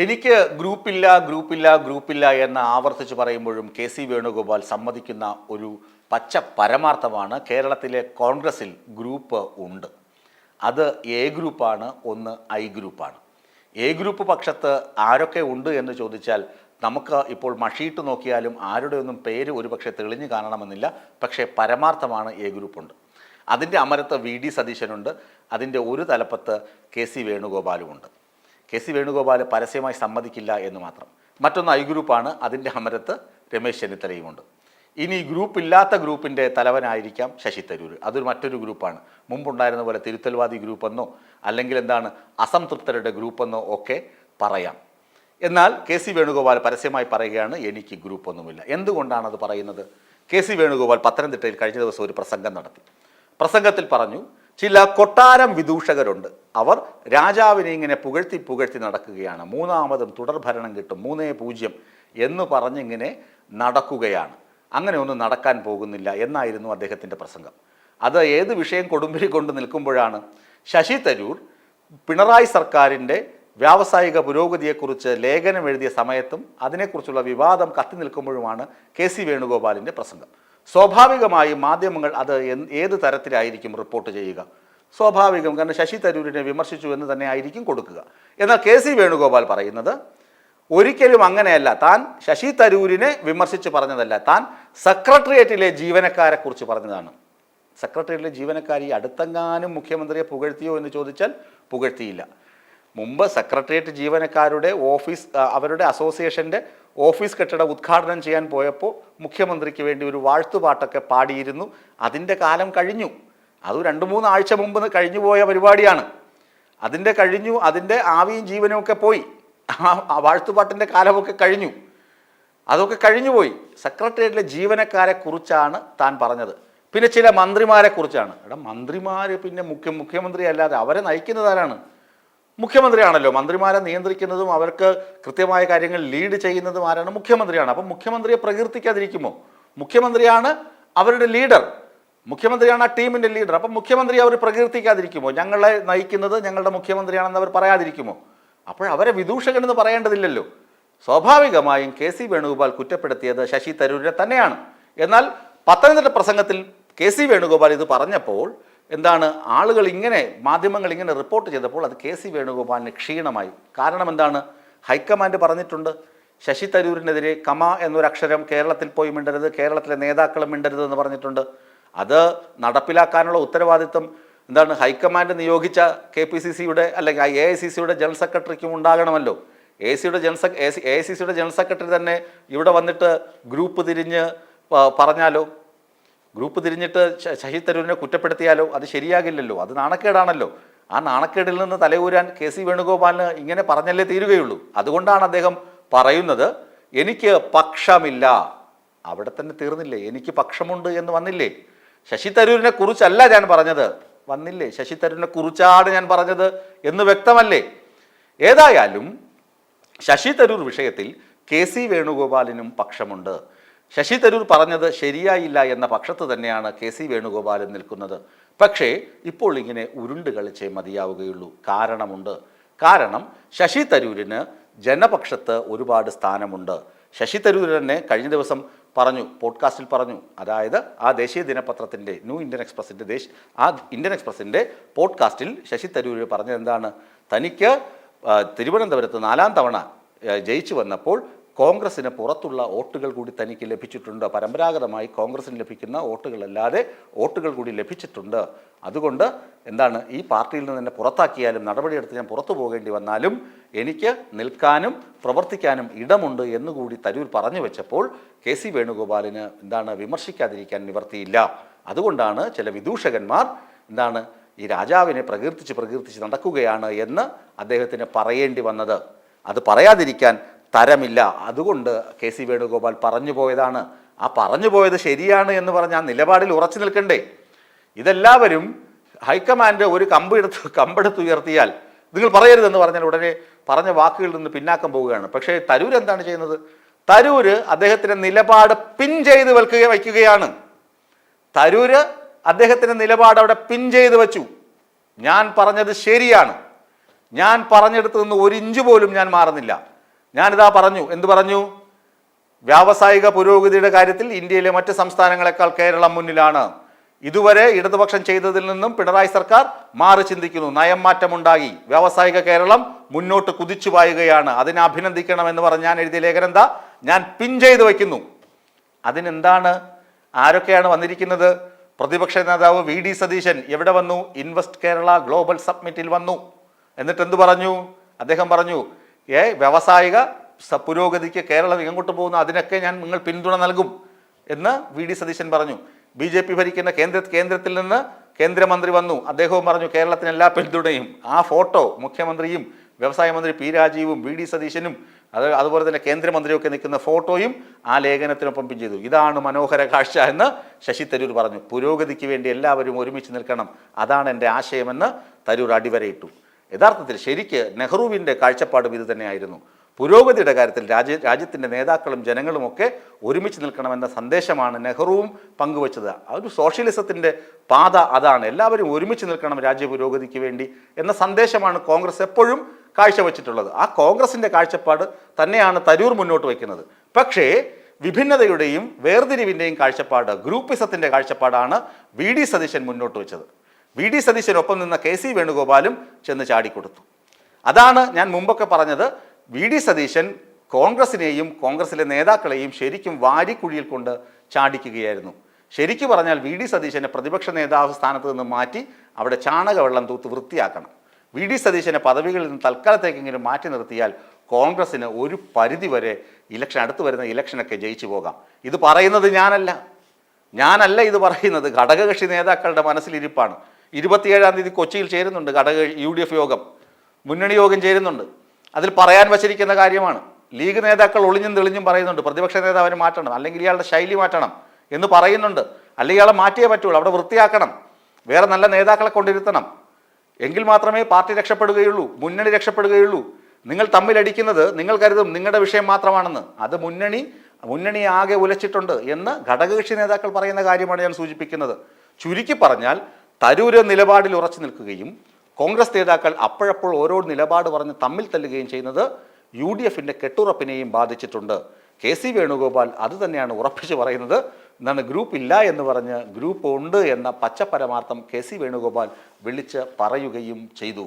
എനിക്ക് ഗ്രൂപ്പില്ല ഗ്രൂപ്പില്ല ഗ്രൂപ്പില്ല എന്ന് ആവർത്തിച്ച് പറയുമ്പോഴും കെ സി വേണുഗോപാൽ സമ്മതിക്കുന്ന ഒരു പച്ച പരമാർത്ഥമാണ് കേരളത്തിലെ കോൺഗ്രസിൽ ഗ്രൂപ്പ് ഉണ്ട്. അത് എ ഗ്രൂപ്പാണ് ഒന്ന് ഐ ഗ്രൂപ്പാണ്. എ ഗ്രൂപ്പ് പക്ഷത്ത് ആരൊക്കെ ഉണ്ട് എന്ന് ചോദിച്ചാൽ നമുക്ക് ഇപ്പോൾ മഷീട്ട് നോക്കിയാലും ആരുടെ ഒന്നും പേര് ഒരുപക്ഷെ തെളിഞ്ഞു കാണണമെന്നില്ല. പക്ഷേ പരമാർത്ഥമാണ് എ ഗ്രൂപ്പുണ്ട്. അതിന്റെ അമരത്ത് വി ഡി സതീശനുണ്ട്. അതിന്റെ ഒരു തലപ്പത്ത് കെ സി വേണുഗോപാലുമുണ്ട് കെ സി വേണുഗോപാൽ പരസ്യമായി സമ്മതിക്കില്ല എന്ന് മാത്രം. മറ്റൊന്ന് ഐ ഗ്രൂപ്പാണ് അതിന്റെ അമരത്ത് രമേശ് ചെന്നിത്തലയുമുണ്ട്. ഇനി ഗ്രൂപ്പ് ഇല്ലാത്ത ഗ്രൂപ്പിന്റെ തലവനായിരിക്കാം ശശി തരൂർ അതൊരു മറ്റൊരു ഗ്രൂപ്പാണ്. മുമ്പുണ്ടായിരുന്ന പോലെ തിരുത്തൽവാദി ഗ്രൂപ്പെന്നോ അല്ലെങ്കിൽ എന്താണ് അസംതൃപ്തരുടെ ഗ്രൂപ്പെന്നോ ഒക്കെ പറയാം. എന്നാൽ കെ സി വേണുഗോപാൽ പരസ്യമായി പറയുകയാണ് എനിക്ക് ഗ്രൂപ്പൊന്നുമില്ല. എന്തുകൊണ്ടാണ് അത് പറയുന്നത്? കെ സി വേണുഗോപാൽ പത്തനംതിട്ടയിൽ കഴിഞ്ഞ ദിവസം ഒരു പ്രസംഗം നടത്തി. പ്രസംഗത്തിൽ പറഞ്ഞു ചില കൊട്ടാരം വിദൂഷകരുണ്ട്. അവർ രാജാവിനെ ഇങ്ങനെ പുകഴ്ത്തി പുകഴ്ത്തി നടക്കുകയാണ്. മൂന്നാമതും തുടർഭരണം കിട്ടും. മൂന്നേ പൂജ്യം എന്ന് പറഞ്ഞിങ്ങനെ നടക്കുകയാണ്. അങ്ങനെ ഒന്നും നടക്കാൻ പോകുന്നില്ല എന്നായിരുന്നു അദ്ദേഹത്തിന്റെ പ്രസംഗം. അത് ഏത് വിഷയം കൊടുമ്പിരി കൊണ്ട് നിൽക്കുമ്പോഴാണ്. ശശി തരൂർ പിണറായി സർക്കാരിന്റെ വ്യാവസായിക പുരോഗതിയെക്കുറിച്ച് ലേഖനം എഴുതിയ സമയത്തും അതിനെക്കുറിച്ചുള്ള വിവാദം കത്തി നിൽക്കുമ്പോഴുമാണ് കെ സി വേണുഗോപാലിന്റെ പ്രസംഗം. സ്വാഭാവികമായും മാധ്യമങ്ങൾ അത് ഏത് തരത്തിലായിരിക്കും റിപ്പോർട്ട് ചെയ്യുക? സ്വാഭാവികം കാരണം ശശി തരൂരിനെ വിമർശിച്ചു എന്ന് തന്നെ ആയിരിക്കും കൊടുക്കുക. എന്നാൽ കെ സി വേണുഗോപാൽ പറയുന്നത് ഒരിക്കലും അങ്ങനെയല്ല. താൻ ശശി തരൂരിനെ വിമർശിച്ച് പറഞ്ഞതല്ല. താൻ സെക്രട്ടേറിയറ്റിലെ ജീവനക്കാരെ കുറിച്ച് പറഞ്ഞതാണ്. സെക്രട്ടേറിയറ്റിലെ ജീവനക്കാരി അടുത്തെങ്ങാനും മുഖ്യമന്ത്രിയെ പുകഴ്ത്തിയോ എന്ന് ചോദിച്ചാൽ പുകഴ്ത്തിയില്ല. മുമ്പ് സെക്രട്ടേറിയറ്റ് ജീവനക്കാരുടെ ഓഫീസ് അവരുടെ അസോസിയേഷന്റെ ഓഫീസ് കെട്ടിടം ഉദ്ഘാടനം ചെയ്യാൻ പോയപ്പോൾ മുഖ്യമന്ത്രിക്ക് വേണ്ടി ഒരു വാഴ്ത്തുപാട്ടൊക്കെ പാടിയിരുന്നു. അതിന്റെ കാലം കഴിഞ്ഞു. അത് രണ്ട് മൂന്ന് ആഴ്ച മുമ്പ് കഴിഞ്ഞു പോയ പരിപാടിയാണ്. അതിന്റെ കഴിഞ്ഞു അതിന്റെ ആവിയും ജീവനും ഒക്കെ പോയി. ആ വാഴ്ത്തുപാട്ടിന്റെ കാലമൊക്കെ കഴിഞ്ഞു. അതൊക്കെ കഴിഞ്ഞുപോയി സെക്രട്ടേറിയറ്റിലെ ജീവനക്കാരെ കുറിച്ചാണ് താൻ പറഞ്ഞത്. പിന്നെ ചില മന്ത്രിമാരെ കുറിച്ചാണ്. എടാ മന്ത്രിമാർ പിന്നെ മുഖ്യ മുഖ്യമന്ത്രി അല്ലാതെ അവരെ നയിക്കുന്നത് ആരാണ്? മുഖ്യമന്ത്രിയാണല്ലോ. മന്ത്രിമാരെ നിയന്ത്രിക്കുന്നതും അവർക്ക് കൃത്യമായ കാര്യങ്ങൾ ലീഡ് ചെയ്യുന്നതും ആരാണ്? മുഖ്യമന്ത്രിയാണ്. അപ്പം മുഖ്യമന്ത്രിയെ പ്രകീർത്തിക്കാതിരിക്കുമോ? മുഖ്യമന്ത്രിയാണ് അവരുടെ ലീഡർ. മുഖ്യമന്ത്രിയാണ് ആ ടീമിന്റെ ലീഡർ. അപ്പം മുഖ്യമന്ത്രി അവർ പ്രകീർത്തിക്കാതിരിക്കുമോ? ഞങ്ങളെ നയിക്കുന്നത് ഞങ്ങളുടെ മുഖ്യമന്ത്രിയാണെന്ന് അവർ പറയാതിരിക്കുമോ? അപ്പോൾ അവരെ വിദൂഷകനെന്ന് പറയേണ്ടതില്ലല്ലോ. സ്വാഭാവികമായും കെ സി വേണുഗോപാൽ കുറ്റപ്പെടുത്തിയത് ശശി തരൂരിനെ തന്നെയാണ്. എന്നാൽ പത്തനംതിട്ട പ്രസംഗത്തിൽ കെ സി വേണുഗോപാൽ ഇത് പറഞ്ഞപ്പോൾ എന്താണ് ആളുകൾ ഇങ്ങനെ മാധ്യമങ്ങൾ ഇങ്ങനെ റിപ്പോർട്ട് ചെയ്തപ്പോൾ അത് കെ സി വേണുഗോപാലിന് ക്ഷീണമായി. കാരണം എന്താണ്? ഹൈക്കമാൻഡ് പറഞ്ഞിട്ടുണ്ട് ശശി തരൂരിനെതിരെ കമ എന്നൊരക്ഷരം കേരളത്തിൽ പോയി മിണ്ടരുത് കേരളത്തിലെ നേതാക്കളും മിണ്ടരുത് എന്ന് പറഞ്ഞിട്ടുണ്ട്. അത് നടപ്പിലാക്കാനുള്ള ഉത്തരവാദിത്വം എന്താണ്? ഹൈക്കമാൻഡ് നിയോഗിച്ച കെ പി സി സിയുടെ അല്ലെങ്കിൽ എ ഐ സി സിയുടെ ജനറൽ സെക്രട്ടറിക്കും ഉണ്ടാകണമല്ലോ. എ സിയുടെ ജനറൽ സെക് എ സി സിയുടെ ജനറൽ സെക്രട്ടറി തന്നെ ഇവിടെ വന്നിട്ട് ഗ്രൂപ്പ് തിരിഞ്ഞ് പറഞ്ഞാലോ? ഗ്രൂപ്പ് തിരിഞ്ഞിട്ട് ശശി തരൂരിനെ കുറ്റപ്പെടുത്തിയാലോ? അത് ശരിയാകില്ലല്ലോ. അത് നാണക്കേടാണല്ലോ. ആ നാണക്കേടിൽ നിന്ന് തലയൂരാൻ കെ സി വേണുഗോപാലിന് ഇങ്ങനെ പറഞ്ഞല്ലേ തീരുകയുള്ളൂ. അതുകൊണ്ടാണ് അദ്ദേഹം പറയുന്നത് എനിക്ക് പക്ഷമില്ല. അവിടെ തന്നെ തീർന്നില്ലേ? എനിക്ക് പക്ഷമുണ്ട് എന്ന് വന്നില്ലേ? ശശി തരൂരിനെ കുറിച്ചല്ല ഞാൻ പറഞ്ഞത്. വന്നില്ലേ? ശശി തരൂരിനെ കുറിച്ചാണ് ഞാൻ പറഞ്ഞത് എന്ന് വ്യക്തമല്ലേ? ഏതായാലും ശശി തരൂർ വിഷയത്തിൽ കെ സി വേണുഗോപാലിനും പക്ഷമുണ്ട്. ശശി തരൂർ പറഞ്ഞത് ശരിയായില്ല എന്ന പക്ഷത്ത് തന്നെയാണ് കെ സി വേണുഗോപാലൻ നിൽക്കുന്നത്. പക്ഷേ ഇപ്പോൾ ഇങ്ങനെ ഉരുണ്ട് കളിച്ചേ മതിയാവുകയുള്ളൂ. കാരണമുണ്ട്. കാരണം ശശി തരൂരിന് ജനപക്ഷത്ത് ഒരുപാട് സ്ഥാനമുണ്ട്. ശശി തരൂർ തന്നെ കഴിഞ്ഞ ദിവസം പറഞ്ഞു പോഡ്കാസ്റ്റിൽ പറഞ്ഞു അതായത് ആ ദേശീയ ദിനപത്രത്തിന്റെ ന്യൂ ഇന്ത്യൻ എക്സ്പ്രസിന്റെ ദേശ് ആ ഇന്ത്യൻ എക്സ്പ്രസിന്റെ പോഡ്കാസ്റ്റിൽ ശശി തരൂർ പറഞ്ഞത് എന്താണ്? തനിക്ക് തിരുവനന്തപുരത്ത് നാലാം തവണ ജയിച്ചു വന്നപ്പോൾ കോൺഗ്രസിന് പുറത്തുള്ള വോട്ടുകൾ കൂടി തനിക്ക് ലഭിച്ചിട്ടുണ്ട്. പരമ്പരാഗതമായി കോൺഗ്രസിന് ലഭിക്കുന്ന വോട്ടുകളല്ലാതെ വോട്ടുകൾ കൂടി ലഭിച്ചിട്ടുണ്ട്. അതുകൊണ്ട് എന്താണ് ഈ പാർട്ടിയിൽ നിന്ന് തന്നെ പുറത്താക്കിയാലും നടപടിയെടുത്ത് ഞാൻ പുറത്തു പോകേണ്ടി വന്നാലും എനിക്ക് നിൽക്കാനും പ്രവർത്തിക്കാനും ഇടമുണ്ട് എന്നുകൂടി തരൂർ പറഞ്ഞു വെച്ചപ്പോൾ കെ സി വേണുഗോപാലിന് എന്താണ് വിമർശിക്കാതിരിക്കാൻ നിവർത്തിയില്ല. അതുകൊണ്ടാണ് ചില വിദൂഷകന്മാർ എന്താണ് ഈ രാജാവിനെ പ്രകീർത്തിച്ച് പ്രകീർത്തിച്ച് നടക്കുകയാണ് എന്ന് അദ്ദേഹത്തിന് പറയേണ്ടി വന്നത്. അത് പറയാതിരിക്കാൻ തരമില്ല. അതുകൊണ്ട് കെ സി വേണുഗോപാൽ പറഞ്ഞു പോയതാണ്. ആ പറഞ്ഞു പോയത് ശരിയാണ് എന്ന് പറഞ്ഞ് ആ നിലപാടിൽ ഉറച്ചു നിൽക്കണ്ടേ. ഇതെല്ലാവരും ഹൈക്കമാൻഡ് ഒരു കമ്പ് കമ്പെടുത്ത് ഉയർത്തിയാൽ നിങ്ങൾ പറയരുതെന്ന് പറഞ്ഞാൽ ഉടനെ പറഞ്ഞ വാക്കുകളിൽ നിന്ന് പിന്നാക്കം പോവുകയാണ്. പക്ഷേ തരൂർ എന്താണ് ചെയ്യുന്നത്? തരൂര് അദ്ദേഹത്തിന്റെ നിലപാട് പിൻ ചെയ്ത് വെക്കുക വയ്ക്കുകയാണ്. തരൂര് അദ്ദേഹത്തിന്റെ നിലപാട് അവിടെ പിൻ ചെയ്ത് വെച്ചു. ഞാൻ പറഞ്ഞത് ശരിയാണ്. ഞാൻ പറഞ്ഞെടുത്തു നിന്ന് ഒരു ഇഞ്ച് പോലും ഞാൻ മാറുന്നില്ല. ഞാനിതാ പറഞ്ഞു. എന്ത് പറഞ്ഞു? വ്യാവസായിക പുരോഗതിയുടെ കാര്യത്തിൽ ഇന്ത്യയിലെ മറ്റ് സംസ്ഥാനങ്ങളെക്കാൾ കേരളം മുന്നിലാണ്. ഇതുവരെ ഇടതുപക്ഷം ചെയ്തതിൽ നിന്നും പിണറായി സർക്കാർ മാറി ചിന്തിക്കുന്നു. നയം മാറ്റമുണ്ടായി. വ്യാവസായിക കേരളം മുന്നോട്ട് കുതിച്ചു പായുകയാണ്. അതിനെ അഭിനന്ദിക്കണം എന്ന് പറഞ്ഞ് ഞാൻ എഴുതിയ ലേഖനം എന്താ? ഞാൻ പിൻ ചെയ്ത് വയ്ക്കുന്നു. അതിനെന്താണ്? ആരൊക്കെയാണ് വന്നിരിക്കുന്നത്? പ്രതിപക്ഷ നേതാവ് വി ഡി സതീശൻ എവിടെ വന്നു? ഇൻവെസ്റ്റ് കേരള ഗ്ലോബൽ സബ്മിറ്റിൽ വന്നു. എന്നിട്ട് എന്ത് പറഞ്ഞു? അദ്ദേഹം പറഞ്ഞു ഏ വ്യാവസായിക പുരോഗതിക്ക് കേരളം എങ്ങോട്ട് പോകുന്നു അതിനൊക്കെ ഞാൻ നിങ്ങൾ പിന്തുണ നൽകും എന്ന് വി ഡി സതീശൻ പറഞ്ഞു. ബി ജെ പി ഭരിക്കുന്ന കേന്ദ്ര കേന്ദ്രത്തിൽ നിന്ന് കേന്ദ്രമന്ത്രി വന്നു. അദ്ദേഹവും പറഞ്ഞു കേരളത്തിന് എല്ലാ പിന്തുണയും. ആ ഫോട്ടോ മുഖ്യമന്ത്രിയും വ്യവസായ മന്ത്രി പി രാജീവും വി ഡി സതീശനും അത് അതുപോലെ തന്നെ കേന്ദ്രമന്ത്രിയൊക്കെ നിൽക്കുന്ന ഫോട്ടോയും ആ ലേഖനത്തിനൊപ്പം പിൻ ചെയ്തു. ഇതാണ് മനോഹര കാഴ്ച എന്ന് ശശി തരൂർ പറഞ്ഞു. പുരോഗതിക്ക് വേണ്ടി എല്ലാവരും ഒരുമിച്ച് നിൽക്കണം. അതാണ് എന്റെ ആശയമെന്ന് തരൂർ അടിവരയിട്ടു. യഥാർത്ഥത്തിൽ ശരിക്ക് നെഹ്റുവിന്റെ കാഴ്ചപ്പാടും ഇത് തന്നെയായിരുന്നു. പുരോഗതിയുടെ കാര്യത്തിൽ രാജ്യ രാജ്യത്തിന്റെ നേതാക്കളും ജനങ്ങളും ഒക്കെ ഒരുമിച്ച് നിൽക്കണമെന്ന സന്ദേശമാണ് നെഹ്റുവും പങ്കുവച്ചത്. ആ ഒരു സോഷ്യലിസത്തിന്റെ പാത അതാണ്. എല്ലാവരും ഒരുമിച്ച് നിൽക്കണം രാജ്യ പുരോഗതിക്ക് വേണ്ടി എന്ന സന്ദേശമാണ് കോൺഗ്രസ് എപ്പോഴും കാഴ്ചവെച്ചിട്ടുള്ളത്. ആ കോൺഗ്രസിന്റെ കാഴ്ചപ്പാട് തന്നെയാണ് തരൂർ മുന്നോട്ട് വയ്ക്കുന്നത്. പക്ഷേ വിഭിന്നതയുടെയും വേർതിരിവിന്റെയും കാഴ്ചപ്പാട് ഗ്രൂപ്പിസത്തിന്റെ കാഴ്ചപ്പാടാണ് വി ഡി സതീശൻ മുന്നോട്ട് വെച്ചത്. വി ഡി സതീശനൊപ്പം നിന്ന കെ സി വേണുഗോപാലും ചെന്ന് ചാടിക്കൊടുത്തു. അതാണ് ഞാൻ മുമ്പൊക്കെ പറഞ്ഞത്. വി ഡി സതീശൻ കോൺഗ്രസിനെയും കോൺഗ്രസിലെ നേതാക്കളെയും ശരിക്കും വാരിക്കുഴിയിൽ കൊണ്ട് ചാടിക്കുകയായിരുന്നു. ശരിക്കു പറഞ്ഞാൽ വി ഡി സതീശനെ പ്രതിപക്ഷ നേതാവ് സ്ഥാനത്ത് നിന്ന് മാറ്റി അവിടെ ചാണകവെള്ളം തൂത്ത് വൃത്തിയാക്കണം. വി ഡി സതീശനെ പദവികളിൽ നിന്ന് തൽക്കാലത്തേക്കെങ്കിലും മാറ്റി നിർത്തിയാൽ കോൺഗ്രസിന് ഒരു പരിധി വരെ ഇലക്ഷൻ അടുത്ത് വരുന്ന ഇലക്ഷനൊക്കെ ജയിച്ചു പോകാം. ഇത് പറയുന്നത് ഞാനല്ല. ഞാനല്ല ഇത് പറയുന്നത്. ഘടകകക്ഷി നേതാക്കളുടെ മനസ്സിലിരിപ്പാണ്. ഇരുപത്തിയേഴാം തീയതി കൊച്ചിയിൽ ചേരുന്നുണ്ട് ഘടക യു ഡി എഫ് യോഗം. മുന്നണി യോഗം ചേരുന്നുണ്ട്. അതിൽ പറയാൻ വച്ചിരിക്കുന്ന കാര്യമാണ്. ലീഗ് നേതാക്കൾ ഒളിഞ്ഞും തെളിഞ്ഞും പറയുന്നുണ്ട്. പ്രതിപക്ഷ നേതാവിനെ മാറ്റണം. അല്ലെങ്കിൽ ഇയാളുടെ ശൈലി മാറ്റണം എന്ന് പറയുന്നുണ്ട്. അല്ലെങ്കിൽ ഇയാളെ മാറ്റിയേ പറ്റുള്ളൂ. അവിടെ വൃത്തിയാക്കണം. വേറെ നല്ല നേതാക്കളെ കൊണ്ടിരുത്തണം. എങ്കിൽ മാത്രമേ പാർട്ടി രക്ഷപ്പെടുകയുള്ളൂ. മുന്നണി രക്ഷപ്പെടുകയുള്ളൂ. നിങ്ങൾ തമ്മിലടിക്കുന്നത് നിങ്ങൾ കരുതും നിങ്ങളുടെ വിഷയം മാത്രമാണെന്ന്. അത് മുന്നണി മുന്നണി ആകെ ഉലച്ചിട്ടുണ്ട് എന്ന് ഘടകകക്ഷി നേതാക്കൾ പറയുന്ന കാര്യമാണ് ഞാൻ സൂചിപ്പിക്കുന്നത്. ചുരുക്കി പറഞ്ഞാൽ തരൂര് നിലപാടിൽ ഉറച്ചു നിൽക്കുകയും കോൺഗ്രസ് നേതാക്കൾ അപ്പോഴപ്പോൾ ഓരോ നിലപാട് പറഞ്ഞ് തമ്മിൽ തല്ലുകയും ചെയ്യുന്നത് യു ഡി എഫിന്റെ കെട്ടുറപ്പിനെയും ബാധിച്ചിട്ടുണ്ട്. കെ സി വേണുഗോപാൽ അത് തന്നെയാണ് ഉറപ്പിച്ച് പറയുന്നത്. എന്നാണ് ഗ്രൂപ്പ് ഇല്ല എന്ന് പറഞ്ഞ് ഗ്രൂപ്പ് ഉണ്ട് എന്ന പച്ചപ്പരമാർത്ഥം കെ സി വേണുഗോപാൽ വിളിച്ച് പറയുകയും ചെയ്തു.